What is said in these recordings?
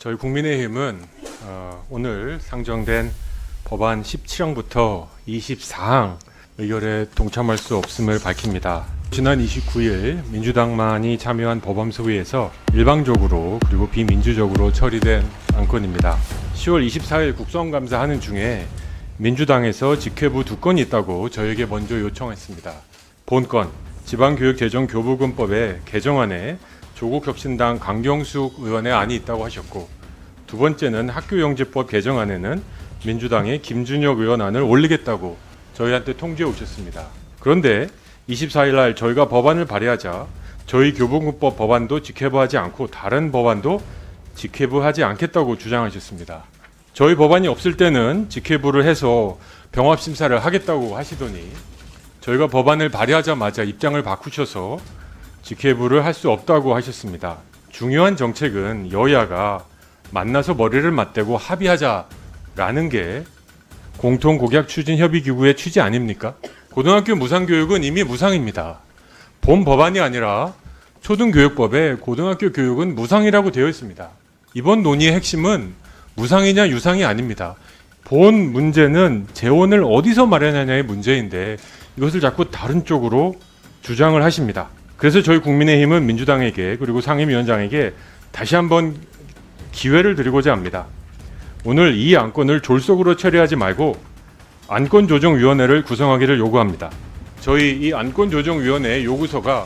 저희 국민의힘은 어, 오늘 상정된 법안 17항부터 24항 의결에 동참할 수 없음을 밝힙니다. 지난 29일 민주당만이 참여한 법안소위에서 일방적으로 그리고 비민주적으로 처리된 안건입니다. 10월 24일 국정감사하는 중에 민주당에서 직회부 두 건이 있다고 저에게 먼저 요청했습니다. 본건 지방교육재정교부금법의 개정안에 조국 혁신당 강경숙 의원의 안이 있다고 하셨고 두 번째는 학교영재법 개정안에는 민주당의 김준혁 의원 안을 올리겠다고 저희한테 통지해 오셨습니다. 그런데 24일 날 저희가 법안을 발의하자 저희 교부금법 법안도 직회부하지 않고 다른 법안도 직회부하지 않겠다고 주장하셨습니다. 저희 법안이 없을 때는 직회부를 해서 병합 심사를 하겠다고 하시더니 저희가 법안을 발의하자마자 입장을 바꾸셔서 직회부를 할 수 없다고 하셨습니다. 중요한 정책은 여야가 만나서 머리를 맞대고 합의하자라는 게 공통 공약 추진 협의 기구의 취지 아닙니까? 고등학교 무상 교육은 이미 무상입니다. 본 법안이 아니라 초등교육법에 고등학교 교육은 무상이라고 되어 있습니다. 이번 논의의 핵심은 무상이냐 유상이 아닙니다. 본 문제는 재원을 어디서 마련하냐의 문제인데 이것을 자꾸 다른 쪽으로 주장을 하십니다. 그래서 저희 국민의힘은 민주당에게 그리고 상임위원장에게 다시 한번 기회를 드리고자 합니다. 오늘 이 안건을 졸속으로 처리하지 말고 안건조정위원회를 구성하기를 요구합니다. 저희 이 안건조정위원회 요구서가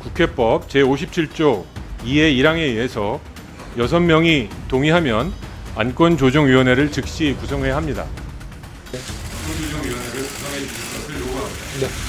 국회법 제57조 2의 1항에 의해서 6명이 동의하면 안건조정위원회를 즉시 구성해야 합니다. 안건조정위원회를 구성해 주실 것을 요구합니다.